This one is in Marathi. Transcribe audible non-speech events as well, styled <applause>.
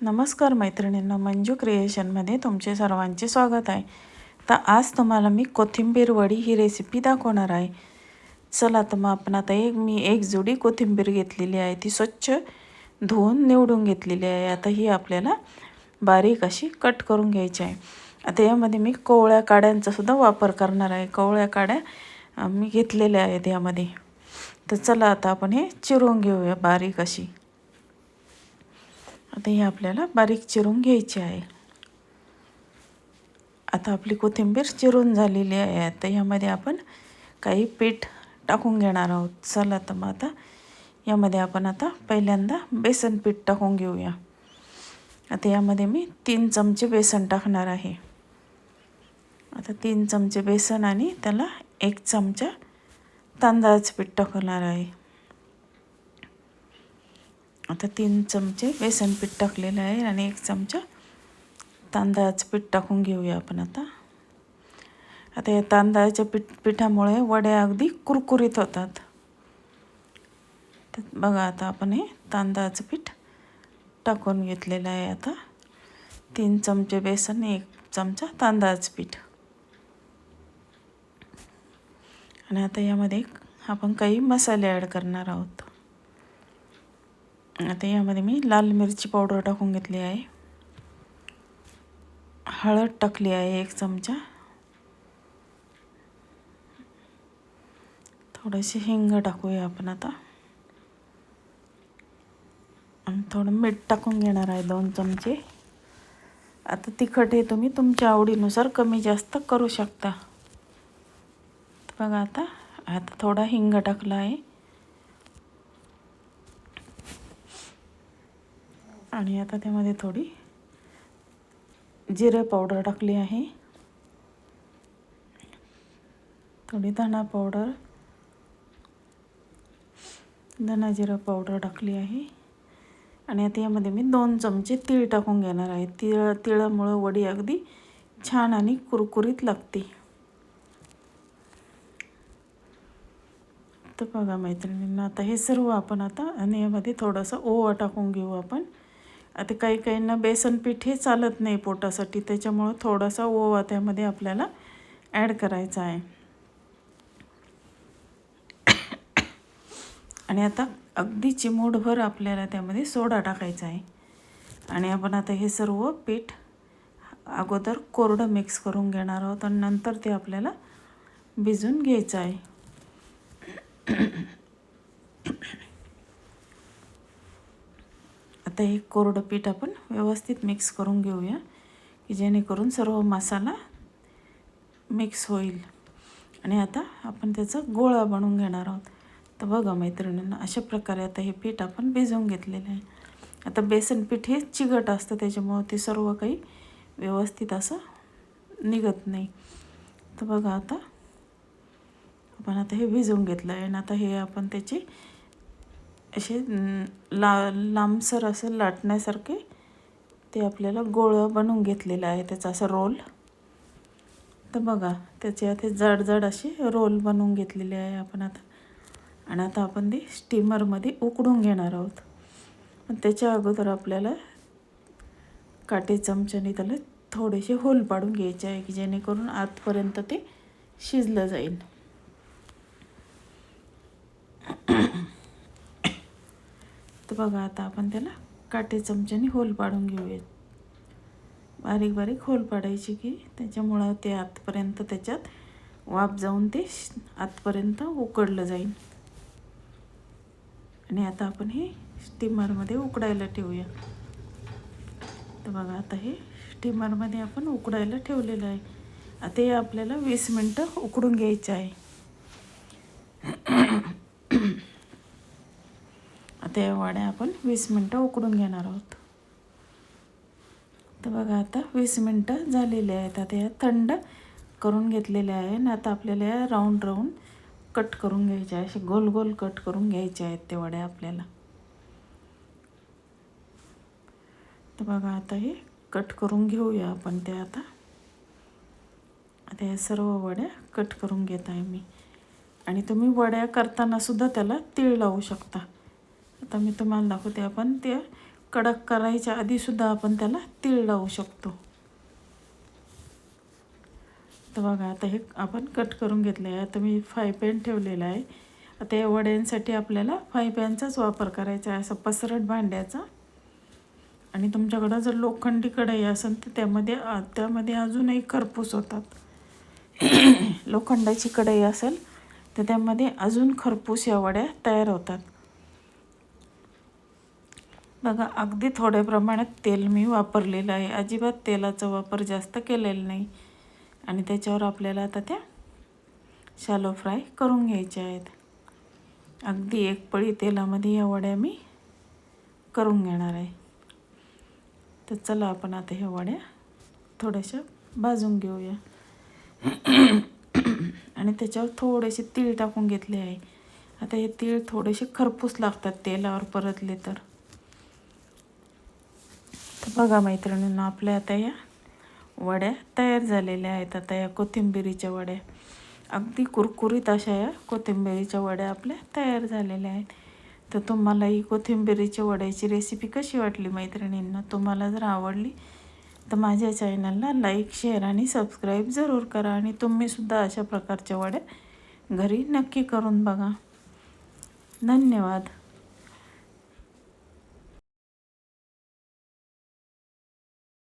नमस्कार मैत्रिणींना मंजू क्रिएशनमध्ये तुमचे सर्वांचे स्वागत आहे. तर आज तुम्हाला मी कोथिंबीर वडी ही रेसिपी दाखवणार आहे. चला तर मग आपण आता एक मी एक जुडी कोथिंबीर घेतलेली आहे. ती स्वच्छ धुवून निवडून घेतलेली आहे. आता ही आपल्याला बारीक अशी कट करून घ्यायची आहे. आता यामध्ये मी कोवळ्या काड्यांचा सुद्धा वापर करणार आहे. कोवळ्या काड्या मी घेतलेल्या आहेत यामध्ये. तर चला आता आपण हे चिरून घेऊया बारीक अशी. आता हे आपल्याला बारीक चिरून घ्यायची आहे. आता आपली कोथिंबीर चिरून झालेली आहे. आता यामध्ये आपण काही पीठ टाकून घेणार आहोत. चला तर मग आता यामध्ये आपण आता पहिल्यांदा बेसन पीठ टाकून घेऊया. आता यामध्ये मी तीन चमचे बेसन टाकणार आहे. आता तीन चमचे बेसन आणि त्याला एक चमचा तांदळाचं पीठ टाकणार आहे. आता तीन चमचे बेसन पीठ टाकलेलं आहे आणि एक चमचा तांदळाचं पीठ टाकून घेऊया आपण आता. आता या तांदळाच्या पीठ पिठामुळे वड्या अगदी कुरकुरीत होतात. तर बघा आता आपण हे तांदळाचं पीठ टाकून घेतलेलं आहे आता. तीन चमचे बेसन एक चमचा तांदळाचं पीठ. आणि आता यामध्ये आपण काही मसाले ॲड करणार आहोत. आता यामध्ये मी लाल मिरची पावडर टाकून घेतली आहे. हळद टाकली आहे एक चमचा. थोडेसे हिंग टाकूया आपण आता. आणि थोडं मीठ टाकून घेणार आहे दोन चमचे. आता तिखट हे तुम्ही तुमच्या आवडीनुसार कमी जास्त करू शकता. बघा आता आता थोडा हिंग टाकला आहे. आणि आता त्यामध्ये थोडी जिरे पावडर टाकली आहे. थोडी धणा पावडर धना जिरा पावडर टाकली आहे. आणि आता यामध्ये मी दोन चमचे तीळ टाकून घेणार आहे. तिळ तिळामुळं वडी अगदी छान आणि कुरकुरीत लागते. तर बघा मैत्रिणींना आता हे सर्व आपण आता आणि यामध्ये थोडंसं ओवा टाकून घेऊ आपण. आता काही काहींना बेसन पीठ हे चालत नाही पोटासाठी त्याच्यामुळं थोडासा ओवा त्यामध्ये आपल्याला ॲड करायचा आहे. आणि आता अगदी चिमूटभर आपल्याला त्यामध्ये सोडा टाकायचा आहे. आणि आपण आता हे सर्व पीठ अगोदर कोरडं मिक्स करून घेणार आहोत आणि नंतर ते आपल्याला भिजून घ्यायचं आहे. आता हे कोरडं पीठ आपण व्यवस्थित मिक्स करून घेऊया की जेणेकरून सर्व मसाला मिक्स होईल. आणि आता आपण त्याचा गोळा बनवून घेणार आहोत. तर बघा मैत्रिणींना अशा प्रकारे आता हे पीठ आपण भिजवून घेतलेलं आहे. आता बेसन पीठ हे चिकट असतं त्याच्यामुळं ते सर्व काही व्यवस्थित असं निघत नाही. तर बघा आता आपण आता हे भिजवून घेतलं आहे आणि आता हे आपण त्याची असे ला लांबसर असं लाटण्यासारखे ते आपल्याला गोळं बनवून घेतलेलं आहे त्याचा असं रोल तर बघा त्याचे आता जड जड असे रोल बनवून घेतलेले आहे आपण आता. आणि आता आपण ते स्टीमरमध्ये उकडून घेणार आहोत. त्याच्या अगोदर आपल्याला काटे चमच्याने त्याला थोडेसे होल पाडून घ्यायचे आहे की जेणेकरून आतपर्यंत ते शिजलं जाईल. तर बघा आता आपण त्याला काटे चमच्याने होल पाडून घेऊयात. बारीक बारीक होल पाडायची की त्याच्यामुळं ते आतपर्यंत त्याच्यात वाफ जाऊन ते आतपर्यंत उकडलं जाईल. आणि आता आपण हे स्टीमरमध्ये उकडायला ठेवूया. तर बघा आता हे स्टीमरमध्ये आपण उकडायला ठेवलेलं आहे. आता हे आपल्याला वीस मिनटं उकडून घ्यायचं आहे. आता या आपण वीस मिनटं उकडून घेणार आहोत. तर बघा आता वीस मिनटं झालेले आहेत. आता या थंड करून घेतलेले आहे आणि आता आपल्याला या राऊंड राऊंड कट करून घ्यायचे आहे. असे गोल गोल कट करून घ्यायचे आहेत ते वड्या आपल्याला. तर बघा आता हे कट करून घेऊया आपण ते आता. आता या सर्व वड्या कट करून घेत आहे मी. आणि तुम्ही वड्या करताना सुद्धा त्याला तीळ लावू शकता. आता मी तुम्हाला दाखवते आपण ते कडक करायच्या आधीसुद्धा आपण त्याला तीळ लावू शकतो. तर बघा आता हे आपण कट करून घेतलं आहे आता मी फाय पॅन ठेवलेला आहे. आता या वड्यांसाठी आपल्याला फाय पॅनचाच वापर करायचा आहे असं पसरट भांड्याचा. आणि तुमच्याकडं जर लोखंडी कढई असेल तर त्यामध्ये त्यामध्ये अजूनही खरपूस होतात. <clears throat> लोखंडाची कढई असेल तर त्यामध्ये अजून खरपूस या वड्या तयार होतात. बघा अगदी थोड्या प्रमाणात तेल मी वापरलेलं आहे. अजिबात तेलाचा वापर जास्त केलेला नाही. आणि त्याच्यावर आपल्याला आता त्या शालो फ्राय करून घ्यायच्या आहेत. अगदी एक पळी तेलामध्ये या वड्या मी करून घेणार आहे. तर चला आपण आता ह्या वड्या थोड्याशा भाजून घेऊया. आणि त्याच्यावर थोडेसे तीळ टाकून घेतले आहे. आता हे तीळ थोडेसे खरपूस लागतात तेलावर परतले तर. बघा मैत्रिणींना आपल्या आता या वड्या तयार झालेल्या आहेत. आता या कोथिंबिरीच्या वड्या. अगदी कुरकुरीत अशा या कोथिंबिरीच्या वड्या आपल्या तयार झालेल्या आहेत. तर तुम्हाला ही कोथिंबिरीच्या वड्याची रेसिपी कशी वाटली मैत्रिणींना? तुम्हाला जर आवडली तर माझ्या चॅनलला लाईक शेअर आणि सबस्क्राईब जरूर करा आणि तुम्हीसुद्धा अशा प्रकारच्या वड्या घरी नक्की करून बघा. धन्यवाद.